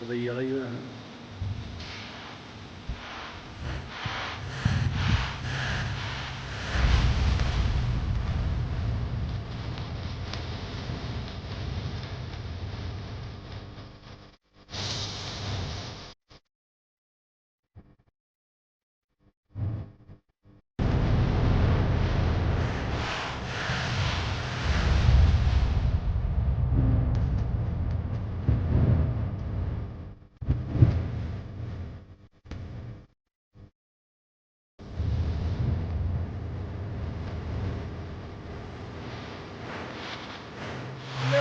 Dubai ਵਾਲਾ ਹੀ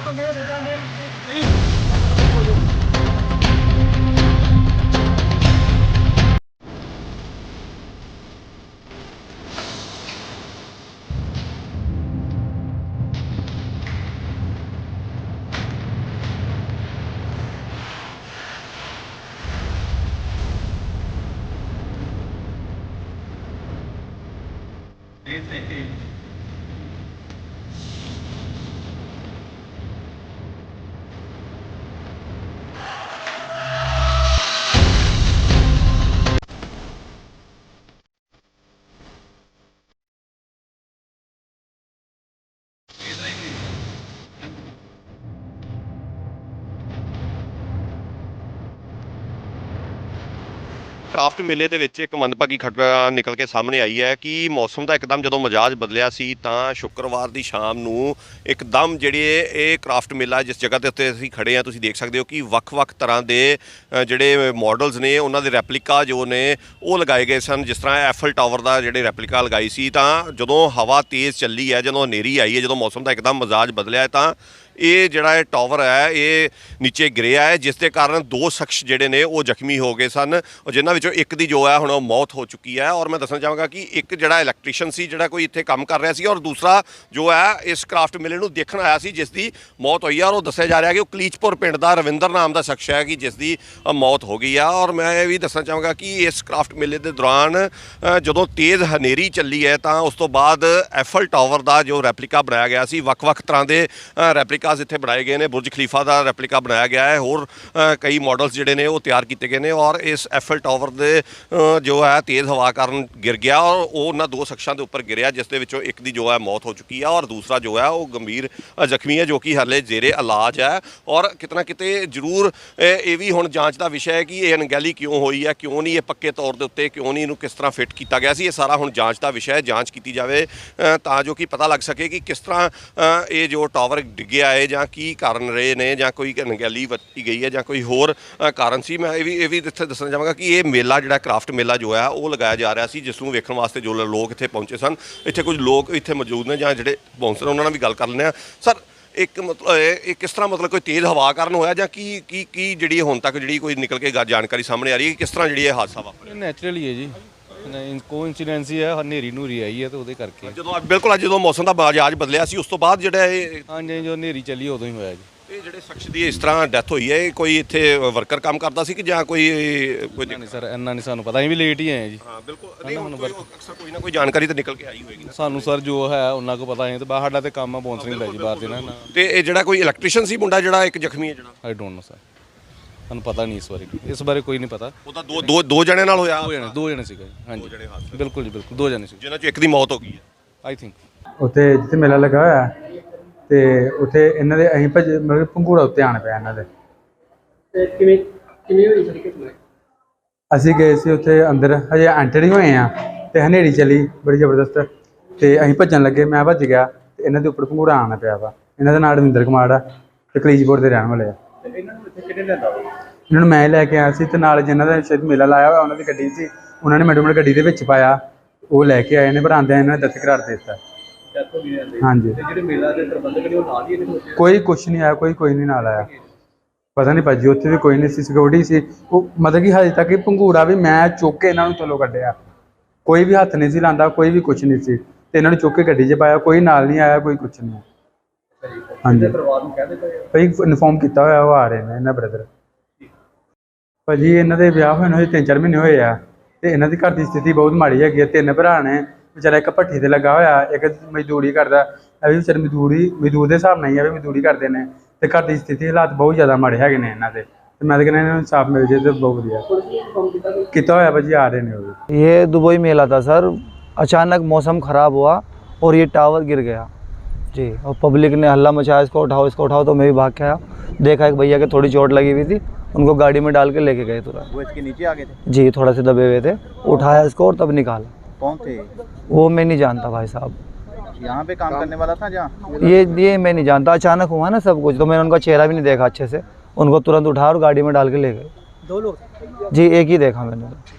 ਹੋਇਆ ਨਾ ਕ੍ਰਾਫਟ ਮੇਲੇ ਦੇ ਵਿੱਚ ਇੱਕ ਮੰਦਭਾਗੀ ਘਟਨਾ ਨਿਕਲ ਕੇ ਸਾਹਮਣੇ ਆਈ ਹੈ ਕਿ ਮੌਸਮ ਦਾ ਇੱਕਦਮ ਜਦੋਂ ਮਜ਼ਾਜ ਬਦਲਿਆ ਸੀ ਤਾਂ ਸ਼ੁੱਕਰਵਾਰ ਦੀ ਸ਼ਾਮ ਨੂੰ ਇੱਕਦਮ ਜਿਹੜੀ ਇਹ ਇਹ ਕ੍ਰਾਫਟ ਮੇਲਾ ਜਿਸ ਜਗ੍ਹਾ ਦੇ ਉੱਤੇ ਅਸੀਂ ਖੜੇ ਆ ਤੁਸੀਂ ਦੇਖ ਸਕਦੇ ਹੋ ਕਿ ਵੱਖ-ਵੱਖ ਤਰ੍ਹਾਂ ਦੇ ਜਿਹੜੇ ਮਾਡਲਸ ਨੇ, ਉਹਨਾਂ ਦੇ ਰੈਪਲੀਕਾ ਜੋ ਨੇ, ਉਹ ਲਗਾਏ ਗਏ ਸਨ। ਜਿਸ ਤਰ੍ਹਾਂ ਐਫਲ ਟਾਵਰ ਦਾ ਜਿਹੜੇ ਰੈਪਲੀਕਾ ਲਗਾਈ ਸੀ, ਤਾਂ ਜਦੋਂ ਹਵਾ ਤੇਜ਼ ਚੱਲੀ ਹੈ, ਜਦੋਂ ਹਨੇਰੀ ਆਈ ਹੈ, ਜਦੋਂ ਮੌਸਮ ਦਾ ਇੱਕਦਮ ਮਜ਼ਾਜ ਬਦਲਿਆ ਤਾਂ ਇਹ ਜਿਹੜਾ ਇਹ ਟਾਵਰ ਹੈ, ਇਹ ਨੀਚੇ ਗਿਰਿਆ ਹੈ, ਜਿਸ ਦੇ ਕਾਰਨ ਦੋ ਸ਼ਖਸ ਜਿਹੜੇ ਨੇ ਉਹ ਜ਼ਖਮੀ ਹੋ ਗਏ ਸਨ ਔਰ ਜਿਨ੍ਹਾਂ ਵਿੱਚੋਂ ਇੱਕ ਦੀ ਜੋ ਹੈ ਹੁਣ ਉਹ ਮੌਤ ਹੋ ਚੁੱਕੀ ਹੈ ਔਰ ਮੈਂ ਦੱਸਣਾ ਚਾਹਾਂਗਾ ਕਿ ਇੱਕ ਜਿਹੜਾ ਇਲੈਕਟ੍ਰੀਸ਼ੀਅਨ ਸੀ, ਜਿਹੜਾ ਕੋਈ ਇੱਥੇ ਕੰਮ ਕਰ ਰਿਹਾ ਸੀ ਔਰ ਦੂਸਰਾ ਜੋ ਹੈ, ਇਸ ਕ੍ਰਾਫਟ ਮੇਲੇ ਨੂੰ ਦੇਖਣ ਆਇਆ ਸੀ ਜਿਸ ਦੀ ਮੌਤ ਹੋਈ ਹੈ ਔਰ ਉਹ ਦੱਸਿਆ ਜਾ ਰਿਹਾ ਕਿ ਉਹ ਕਲੀਚਪੁਰ ਪਿੰਡ ਦਾ ਰਵਿੰਦਰ ਨਾਮ ਦਾ ਸ਼ਖਸ ਹੈ ਕਿ ਜਿਸ ਦੀ ਮੌਤ ਹੋ ਗਈ ਆ ਔਰ ਮੈਂ ਇਹ ਵੀ ਦੱਸਣਾ ਚਾਹਾਂਗਾ ਕਿ ਇਸ ਕ੍ਰਾਫਟ ਮੇਲੇ ਦੇ ਦੌਰਾਨ ਜਦੋਂ ਤੇਜ਼ ਹਨੇਰੀ ਚੱਲੀ ਹੈ ਤਾਂ ਉਸ ਤੋਂ ਬਾਅਦ ਐਫਲ ਟਾਵਰ ਦਾ ਜੋ ਰੈਪਲੀਕਾ ਬਣਾਇਆ ਗਿਆ ਸੀ, ਵੱਖ-ਵੱਖ ਤਰ੍ਹਾਂ ਦੇ ਰੈਪਲੀਕਾ ਰੈਪਲੀਕਾਸ ਇੱਥੇ ਬਣਾਏ ਗਏ ਨੇ। ਬੁਰਜ ਖਲੀਫਾ ਦਾ ਰੈਪਲੀਕਾ ਬਣਾਇਆ ਗਿਆ ਹੈ। ਹੋਰ ਕਈ ਮਾਡਲਸ ਜਿਹੜੇ ਨੇ ਉਹ ਤਿਆਰ ਕੀਤੇ ਗਏ ਨੇ ਔਰ ਇਸ ਐਫਲ ਟਾਵਰ ਦੇ ਜੋ ਹੈ ਤੇਜ਼ ਹਵਾ ਕਾਰਨ ਗਿਰ ਗਿਆ ਔਰ ਉਹ ਉਹਨਾਂ ਦੋ ਸ਼ਖਸਾਂ ਦੇ ਉੱਪਰ ਗਿਰਿਆ, ਜਿਸ ਦੇ ਵਿੱਚੋਂ ਇੱਕ ਦੀ ਜੋ ਹੈ ਮੌਤ ਹੋ ਚੁੱਕੀ ਹੈ ਔਰ ਦੂਸਰਾ ਜੋ ਹੈ ਉਹ ਗੰਭੀਰ ਜ਼ਖਮੀ ਹੈ, ਜੋ ਕਿ ਹਾਲੇ ਜ਼ੇਰੇ ਇਲਾਜ ਹੈ ਔਰ ਕਿਤਨਾ ਕਿਤੇ ਜ਼ਰੂਰ ਇਹ ਵੀ ਹੁਣ ਜਾਂਚ ਦਾ ਵਿਸ਼ਾ ਹੈ ਕਿ ਇਹ ਅਣਗਹਿਲੀ ਕਿਉਂ ਹੋਈ ਹੈ, ਕਿਉਂ ਨਹੀਂ ਇਹ ਪੱਕੇ ਤੌਰ ਦੇ ਉੱਤੇ, ਕਿਉਂ ਨਹੀਂ ਇਹਨੂੰ ਕਿਸ ਤਰ੍ਹਾਂ ਫਿੱਟ ਕੀਤਾ ਗਿਆ ਸੀ। ਇਹ ਸਾਰਾ ਹੁਣ ਜਾਂਚ ਦਾ ਵਿਸ਼ਾ ਹੈ। ਜਾਂਚ ਕੀਤੀ ਜਾਵੇ ਤਾਂ ਜੋ ਕਿ ਪਤਾ ਲੱਗ ਸਕੇ ਕਿ ਕਿਸ ਤਰ੍ਹਾਂ ਇਹ ਜੋ ਟਾਵਰ ਡਿੱਗਿਆ ਹੈ ਜਾਂ ਕੀ ਕਾਰਨ ਰਹੇ ਨੇ ਜਾਂ ਕੋਈ ਅਣਗਹਿਲੀ ਵਰਤੀ ਗਈ ਹੈ ਜਾਂ ਕੋਈ ਹੋਰ ਕਾਰਨ ਸੀ? ਮੈਂ ਇਹ ਵੀ ਇਹ ਵੀ ਇੱਥੇ ਦੱਸਣਾ ਚਾਹਾਂਗਾ ਕਿ ਇਹ ਮੇਲਾ ਜਿਹੜਾ ਕ੍ਰਾਫਟ ਮੇਲਾ ਜੋ ਹੈ, ਉਹ ਲਗਾਇਆ ਜਾ ਰਿਹਾ ਸੀ, ਜਿਸ ਨੂੰ ਵੇਖਣ ਵਾਸਤੇ ਜੋ ਲੋਕ ਇੱਥੇ ਪਹੁੰਚੇ ਸਨ। ਇੱਥੇ ਕੁਝ ਲੋਕ ਇੱਥੇ ਮੌਜੂਦ ਨੇ ਜਾਂ ਜਿਹੜੇ ਬਾਉਂਸਰ ਉਹਨਾਂ ਨਾਲ ਵੀ ਗੱਲ ਕਰ ਲੈਂਦੇ ਆ ਸਰ, ਇੱਕ ਮਤਲਬ ਇਹ ਕਿਸ ਤਰ੍ਹਾਂ ਮਤਲਬ ਕੋਈ ਤੇਜ਼ ਹਵਾ ਕਾਰਨ ਹੋਇਆ ਜਾਂ ਕੀ ਕੀ ਕੀ ਜਿਹੜੀ ਹੁਣ ਤੱਕ ਜਿਹੜੀ ਕੋਈ ਨਿਕਲ ਕੇ ਗਾ- ਜਾਣਕਾਰੀ ਸਾਹਮਣੇ ਆ ਰਹੀ ਹੈ, ਕਿਸ ਤਰ੍ਹਾਂ ਜਿਹੜੀ ਇਹ ਹਾਦਸਾ ਵਾਪਰਿਆ? ਨੈਚੁਰਲੀ ਹੈ ਜੀ। ਕੋ ਇਨਸੀਡੈਂਸ ਹੀ ਹੈ ਹਨੇਰੀ ਨੂਰੀ ਆਈ ਹੈ ਤੇ ਉਹਦੇ ਕਰਕੇ। ਜਦੋਂ ਅੱਜ ਬਿਲਕੁਲ ਅੱਜ ਜਦੋਂ ਮੌਸਮ ਦਾ ਬਾਜਾਜ ਬਦਲਿਆ ਸੀ ਉਸ ਤੋਂ ਬਾਅਦ ਜਿਹੜਾ ਇਹ ਹਾਂਜੀ ਜੋ ਹਨੇਰੀ ਚੱਲੀ ਉਦੋਂ ਹੀ ਹੋਇਆ ਜੀ। ਇਹ ਜਿਹੜੇ ਸ਼ਖਸ ਦੀ ਇਸ ਤਰ੍ਹਾਂ ਡੈਥ ਹੋਈ ਹੈ ਇਹ ਕੋਈ ਇੱਥੇ ਵਰਕਰ ਕੰਮ ਕਰਦਾ ਸੀ ਕਿ ਜਾਂ ਕੋਈ ਕੋਈ ਨਹੀਂ ਸਰ ਇੰਨਾ ਨਹੀਂ ਸਾਨੂੰ ਪਤਾ ਅਸੀਂ ਵੀ ਲੇਟ ਹੀ ਆਏ ਹਾਂ ਜੀ। ਹਾਂ ਬਿਲਕੁਲ। ਨਹੀਂ ਹੁਣ ਅਕਸਰ ਕੋਈ ਨਾ ਕੋਈ ਜਾਣਕਾਰੀ ਤਾਂ ਨਿਕਲ ਕੇ ਆਈ ਹੋਏਗੀ ਸਾਨੂੰ ਸਰ ਜੋ ਹੈ ਉਹਨਾਂ ਕੋ ਪਤਾ ਹੈ ਤੇ ਬਾਹਰ ਸਾਡਾ ਤੇ ਕੰਮ ਆ ਬੌਂਸਰਿੰਗ ਦਾ ਜੀ ਬਾਹਰ ਦੇ ਨਾ। ਤੇ ਇਹ ਜਿਹੜਾ ਕੋਈ ਇਲੈਕਟ੍ਰੀਸ਼ੀਅਨ ਸੀ ਮੁੰਡਾ ਜਿਹੜਾ ਇੱਕ ਜ਼ਖਮੀ ਹੈ ਜਿਹੜਾ? ਆਈ ਡੋਨਟ ਨੋ ਸਰ ਸਾਨੂੰ ਪਤਾ ਨਹੀਂ ਇਸ ਬਾਰੇ ਇਸ ਬਾਰੇ ਕੋਈ ਨਹੀਂ ਪਤਾ। ਉਹਦਾ ਦੋ ਦੋ ਦੋ ਜਣੇ ਨਾਲ ਹੋਇਆ? ਦੋ ਜਣੇ ਦੋ ਜਣੇ ਸੀਗੇ ਹਾਂਜੀ। ਜਣੇ ਹਾਦਸੇ। ਬਿਲਕੁਲ ਜੀ ਬਿਲਕੁਲ ਦੋ ਜਣੇ ਸੀ ਜਿਨ੍ਹਾਂ ਚੋਂ ਇੱਕ ਦੀ ਮੌਤ ਹੋ ਗਈ ਹੈ। ਆਈ ਥਿੰਕ ਉੱਥੇ ਜਿੱਥੇ ਮੇਲਾ ਲੱਗਾ ਹੋਇਆ ਹੈ, ਤੇ ਉੱਥੇ ਇਹਨਾਂ ਦੇ ਅਸੀਂ ਭੱਜ ਮਤਲਬ ਕਿ ਪੰਘੂੜਾ ਉੱਤੇ ਆਣ ਪਿਆ ਇਹਨਾਂ ਦੇ। ਤੇ ਕਿਵੇਂ ਕਿਵੇਂ ਹੋਈ ਸਾਰੀ ਘਟਨਾ? ਅਸੀਂ ਗਏ ਸੀ ਉੱਥੇ ਅੰਦਰ ਹਜੇ ਐਂਟਰ ਹੀ ਹੋਏ ਆ ਤੇ ਹਨੇਰੀ ਚੱਲੀ ਬੜੀ ਜ਼ਬਰਦਸਤ ਤੇ ਅਸੀਂ ਭੱਜਣ ਲੱਗੇ ਮੈਂ ਭੱਜ ਗਿਆ ਤੇ ਇਹਨਾਂ ਦੇ ਉੱਪਰ ਪੰਘੂੜਾ ਆਣ ਪਿਆ ਵਾ। ਇਹਨਾਂ ਦਾ ਨਾਮ ਰਵਿੰਦਰ ਕੁਮਾਰ ਆ ਤੇ ਕਲੀਜਪੁਰ ਦੇ ਰਹਿਣ ਵਾਲੇ ਆ। ਤੇ ਇਹਨਾਂ ਨੂੰ ਇੱਥੇ ਕਿਹਨੇ ਲੈਂਦਾ ਇਹਨਾਂ ਨੂੰ ਮੈਂ ਲੈ ਕੇ ਆਇਆ ਸੀ ਤੇ ਨਾਲ ਜਿਨ੍ਹਾਂ ਦਾ ਸ਼ਾਇਦ ਮੇਲਾ ਲਾਇਆ ਹੋਇਆ ਉਹਨਾਂ ਦੀ ਗੱਡੀ ਸੀ ਉਹਨਾਂ ਨੇ ਮੈਡਮ ਗੱਡੀ ਦੇ ਵਿੱਚ ਪਾਇਆ ਉਹ ਲੈ ਕੇ ਆਏ ਨੇ ਪਰ ਇਹਨਾਂ ਨੇ ਦਸਤ ਕਰਾਰ ਦੇ ਦਿੱਤਾ। ਹਾਂਜੀ। ਤੇ ਜਿਹੜੇ ਮੇਲਾ ਦੇ ਪ੍ਰਬੰਧਕ ਨੇ ਉਹ ਨਾਲ ਹੀ ਇਹਦੇ ਕੋਈ ਕੁਛ ਨਹੀਂ ਆਇਆ ਕੋਈ ਕੋਈ ਨਹੀਂ ਨਾਲ ਆਇਆ। ਪਤਾ ਨਹੀਂ ਭਾਜੀ ਉੱਥੇ ਵੀ ਕੋਈ ਨਹੀਂ ਸੀ ਸਿਕਿਉਰਿਟੀ ਸੀ। ਉਹ ਮਤਲਬ ਕਿ ਹਜੇ ਤੱਕ ਇਹ ਪੰਘੂੜਾ ਵੀ ਮੈਂ ਚੁੱਕ ਕੇ ਇਹਨਾਂ ਨੂੰ ਥੱਲੋਂ ਕੱਢਿਆ। ਕੋਈ ਵੀ ਹੱਥ ਨਹੀਂ ਸੀ ਲਾਂਦਾ ਕੋਈ ਵੀ ਕੁਛ ਨਹੀਂ ਸੀ। ਤੇ ਇਹਨਾਂ ਨੂੰ ਚੁੱਕ ਕੇ ਗੱਡੀ 'ਚ ਪਾਇਆ ਕੋਈ ਨਾਲ ਨਹੀਂ ਆਇਆ ਕੋਈ ਕੁਛ ਨਹੀਂ। ਹਾਂਜੀ। ਭਾਈ ਇਨਫੋਰਮ ਕੀਤਾ ਹੋਇਆ ਉਹ ਆ ਰਹੇ ਨੇ ਇਹਨਾਂ ਬ੍ਰਦਰ ਭਾਜੀ ਇਹਨਾਂ ਦੇ ਵਿਆਹ ਹੋਏ ਨੂੰ ਹਜੇ ਤਿੰਨ ਚਾਰ ਮਹੀਨੇ ਹੋਏ ਆ ਤੇ ਇਹਨਾਂ ਦੀ ਘਰ ਦੀ ਸਥਿਤੀ ਬਹੁਤ ਮਾੜੀ ਹੈਗੀ ਆ ਤਿੰਨ ਭਰਾ ਨੇ ਵਿਚਾਰਾ ਇੱਕ ਭੱਠੀ ਤੇ ਲੱਗਾ ਹੋਇਆ ਇੱਕ ਮਜ਼ਦੂਰੀ ਕਰਦਾ ਇਹ ਵੀ ਵਿਚਾਰੇ ਮਜ਼ਦੂਰੀ ਮਜ਼ਦੂਰ ਦੇ ਹਿਸਾਬ ਨਾਲ ਹੀ ਆ ਵੀ ਮਜ਼ਦੂਰੀ ਕਰਦੇ ਨੇ ਤੇ ਘਰ ਦੀ ਸਥਿਤੀ ਹਾਲਾਤ ਬਹੁਤ ਜ਼ਿਆਦਾ ਮਾੜੇ ਹੈਗੇ ਨੇ ਇਹਨਾਂ ਦੇ ਤੇ ਮੈਂ ਤਾਂ ਕਹਿੰਦਾ ਇਹਨਾਂ ਨੂੰ ਇਨਸਾਫ ਮਿਲ ਜੇ ਤੇ ਬਹੁਤ ਵਧੀਆ ਕੀਤਾ ਹੋਇਆ ਭਾਜੀ ਆ ਰਹੇ ਨੇ ਉਹ ਵੀ। ये दुबई मेला था सर अचानक मौसम ख़राब हुआ और ये टावर गिर गया जी और पब्लिक ने हल्ला मचाया इसको उठाओ इसको उठाओ तो मैं भी भाग के आया देखा एक भैया के थोड़ी चोट लगी हुई थी उनको गाड़ी में डाल के लेके गए तुरंत। वो इसके नीचे आ गए थे? जी थोड़ा से दबे हुए थे। उठाया इसको और तब निकाला। कौन थे? वो मैं नहीं जानता भाई साहब। यहाँ पे काम करने वाला था जहाँ? ये ये मैं नहीं जानता। अचानक हुआ ना सब कुछ तो मैंने उनका चेहरा भी नहीं देखा अच्छे से। उनको तुरंत उठाया और गाड़ी में डाल के ले गए। दो लोग जी एक ही देखा मैंने। तो।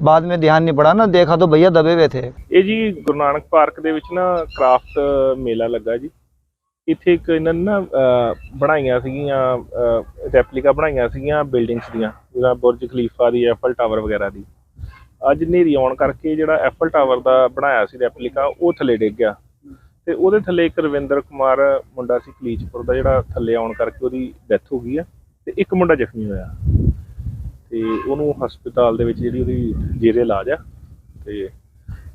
बाद में ध्यान नहीं पड़ा ना देखा तो भैया दबे हुए थे ਇਹ ਜੀ ਗੁਰੂ ਨਾਨਕ ਪਾਰਕ ਦੇ ਵਿੱਚ ਨਾ ਕ੍ਰਾਫਟ ਮੇਲਾ ਲੱਗਾ ਜੀ ਇੱਥੇ ਇੱਕ ਇਹਨਾਂ ਨੇ ਨਾ ਅਹ, ਬਣਾਈਆਂ ਸੀਗੀਆਂ ਰੈਪਲੀਕਾ ਬਣਾਈਆਂ ਸੀਗੀਆਂ ਬਿਲਡਿੰਗਸ ਦੀਆਂ ਜਿਵੇਂ ਬੁਰਜ ਖਲੀਫਾ ਦੀ ਐਫਲ ਟਾਵਰ ਵਗੈਰਾ ਦੀ ਅੱਜ ਹਨੇਰੀ ਆਉਣ ਕਰਕੇ ਜਿਹੜਾ ਐਫਲ ਟਾਵਰ ਦਾ ਬਣਾਇਆ ਸੀ ਰੈਪਲੀਕਾ ਉਹ ਥੱਲੇ ਡਿੱਗ ਗਿਆ ਤੇ ਉਹਦੇ ਥੱਲੇ ਇੱਕ ਰਵਿੰਦਰ ਕੁਮਾਰ ਮੁੰਡਾ ਸੀ ਕਲੀਚਪੁਰ ਦਾ ਜਿਹੜਾ ਥੱਲੇ ਆਉਣ ਕਰਕੇ ਉਹਦੀ ਡੈਥ ਹੋ ਗਈ ਆ ਤੇ ਇੱਕ ਮੁੰਡਾ ਜ਼ਖਮੀ ਹੋਇਆ ਤੇ ਉਹਨੂੰ ਹਸਪਤਾਲ ਦੇ ਵਿੱਚ ਜਿਹੜੀ ਉਹਦੀ ਜੇਰੇ ਇਲਾਜ ਆ ਤੇ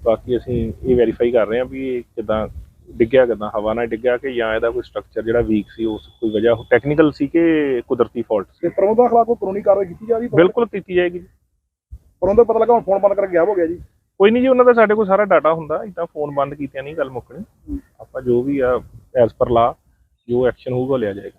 ਬਾਕੀ ਅਸੀਂ ਇਹ ਵੈਰੀਫਾਈ ਕਰ ਰਹੇ ਹਾਂ ਵੀ ਇਹ ਕਿਦਾਂ ਡਿੱਗਿਆ ਕਿਦਾਂ ਹਵਾ ਨਾਲ ਡਿੱਗਿਆ ਕਿ ਜਾਂ ਇਹਦਾ ਕੋਈ ਸਟਰਕਚਰ ਜਿਹੜਾ ਵੀਕ ਸੀ ਉਸ ਕੋਈ ਵਜ੍ਹਾ ਟੈਕਨੀਕਲ ਸੀ ਕਿ ਕੁਦਰਤੀ ਫਾਲਟ ਸੀ? ਤੇ ਪ੍ਰਮੋਦਾ ਖਿਲਾਫ ਕੋਈ ਕਾਨੂੰਨੀ ਕਾਰਵਾਈ ਕੀਤੀ ਜਾ ਰਹੀ ਬਿਲਕੁਲ ਕੀਤੀ ਜਾਏਗੀ ਪਰ ਉਹਦਾ ਪਤਾ ਲੱਗਾ ਹੁਣ ਫੋਨ ਬੰਦ ਕਰਕੇ ਗਿਆ ਹੋ ਗਿਆ ਜੀ। ਕੋਈ ਨਹੀਂ ਜੀ ਉਹਨਾਂ ਦਾ ਸਾਡੇ ਕੋਲ ਸਾਰਾ ਡਾਟਾ ਹੁੰਦਾ ਇਦਾਂ ਫੋਨ ਬੰਦ ਕੀਤਿਆਂ ਨਹੀਂ ਗੱਲ ਮੁੱਕਣੀ। ਆਪਾਂ ਜੋ ਵੀ ਆ ਐਸ ਪਰ ਲਾ ਜੋ ਐਕਸ਼ਨ ਹੋਊਗਾ ਲਿਆ ਜਾਏਗਾ।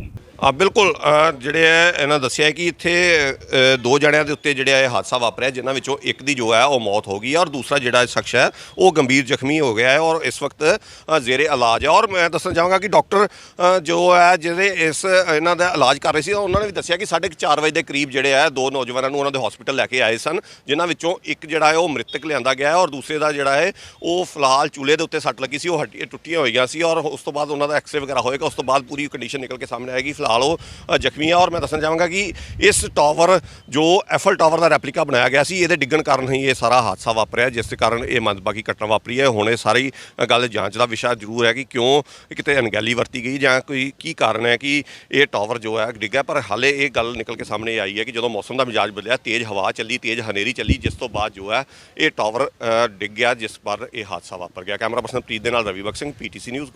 ਆ ਬਿਲਕੁਲ ਅ, ਜਿਹੜੇ ਹੈ ਇਹਨਾਂ ਦੱਸਿਆ ਹੈ ਕਿ ਇੱਥੇ ਅ, ਦੋ ਜਣਿਆਂ ਦੇ ਉੱਤੇ ਜਿਹੜਾ ਇਹ ਹਾਦਸਾ ਵਾਪਰਿਆ ਜਿਨ੍ਹਾਂ ਵਿੱਚੋਂ ਇੱਕ ਦੀ ਜੋ ਹੈ ਉਹ ਮੌਤ ਹੋ ਗਈ ਹੈ ਔਰ ਦੂਸਰਾ ਜਿਹੜਾ ਸ਼ਖਸ ਹੈ ਉਹ ਗੰਭੀਰ ਜ਼ਖਮੀ ਹੋ ਗਿਆ ਹੈ ਔਰ ਇਸ ਵਕਤ ਅ, ਜ਼ੇਰੇ ਇਲਾਜ ਹੈ ਔਰ ਮੈਂ ਦੱਸਣਾ ਚਾਹਾਂਗਾ ਕਿ ਡਾਕਟਰ ਅ, ਜੋ ਹੈ ਜਿਹੜੇ ਇਸ ਇਹਨਾਂ ਦਾ ਇਲਾਜ ਕਰ ਰਹੇ ਸੀ ਉਹਨਾਂ ਨੇ ਵੀ ਦੱਸਿਆ ਕਿ 4:30 ਵਜੇ ਦੇ ਕਰੀਬ ਜਿਹੜੇ ਹੈ ਦੋ ਨੌਜਵਾਨਾਂ ਨੂੰ ਉਹਨਾਂ ਦੇ ਹਸਪੀਟਲ ਲੈ ਕੇ ਆਏ ਸਨ ਜਿਨ੍ਹਾਂ ਵਿੱਚੋਂ ਇੱਕ ਜਿਹੜਾ ਹੈ ਉਹ ਮ੍ਰਿਤਕ ਲਿਆਂਦਾ ਗਿਆ ਹੈ ਔਰ ਦੂਸਰੇ ਦਾ ਜਿਹੜਾ ਹੈ ਉਹ ਫਿਲਹਾਲ ਚੂਲੇ ਦੇ ਉੱਤੇ ਸੱਟ ਲੱਗੀ ਸੀ ਉਹ ਹੱਡੀਆਂ ਟੁੱਟੀਆਂ ਹੋਈਆਂ ਸੀ ਔਰ ਉਸ ਤੋਂ ਬਾਅਦ ਉਹਨਾਂ ਦਾ ਐਕਸਰੇ ਵਗੈਰਾ ਹੋਏਗਾ ਉਸ ਤੋਂ ਬਾਅਦ ਪੂਰੀ ਕੰਡੀਸ਼ਨ ਨਿਕਲ ਕੇ ਸਾਹਮਣੇ ਆਏਗੀ ਫਿਲਹਾਲ ਨਾਲੋਂ ਜ਼ਖਮੀ ਹੈ ਔਰ ਮੈਂ ਦੱਸਣਾ ਚਾਹਾਂਗਾ ਕਿ ਇਸ ਟਾਵਰ ਜੋ ਐਫਲ ਟਾਵਰ ਦਾ ਰੈਪਲੀਕਾ ਬਣਾਇਆ ਗਿਆ ਸੀ ਇਹਦੇ ਡਿੱਗਣ ਕਾਰਨ ਹੀ ਇਹ ਸਾਰਾ ਹਾਦਸਾ ਵਾਪਰਿਆ ਜਿਸ ਦੇ ਕਾਰਨ ਇਹ ਮੰਦਭਾਗੀ ਘਟਨਾ ਵਾਪਰੀ ਹੈ। ਹੁਣ ਇਹ ਸਾਰੀ ਗੱਲ ਜਾਂਚ ਦਾ ਵਿਸ਼ਾ ਜ਼ਰੂਰ ਹੈ ਕਿ ਕਿਉਂ ਕਿਤੇ ਅਣਗਹਿਲੀ ਵਰਤੀ ਗਈ ਜਾਂ ਕੋਈ ਕੀ ਕਾਰਨ ਹੈ ਕਿ ਇਹ ਟਾਵਰ ਜੋ ਹੈ ਡਿੱਗਿਆ ਪਰ ਹਾਲੇ ਇਹ ਗੱਲ ਨਿਕਲ ਕੇ ਸਾਹਮਣੇ ਆਈ ਹੈ ਕਿ ਜਦੋਂ ਮੌਸਮ ਦਾ ਮਿਜਾਜ ਬਦਲਿਆ ਤੇਜ਼ ਹਵਾ ਚੱਲੀ ਤੇਜ਼ ਹਨੇਰੀ ਚੱਲੀ ਜਿਸ ਤੋਂ ਬਾਅਦ ਜੋ ਹੈ ਇਹ ਟਾਵਰ ਅ, ਡਿੱਗ ਗਿਆ ਜਿਸ ਪਰ ਇਹ ਹਾਦਸਾ ਵਾਪਰ ਗਿਆ। ਕੈਮਰਾ ਪਰਸਨ ਪ੍ਰੀਤ ਦੇ ਨਾਲ ਰਵੀ ਬਖਸ਼ ਸਿੰਘ ਪੀਟੀਸੀ ਨਿਊਜ਼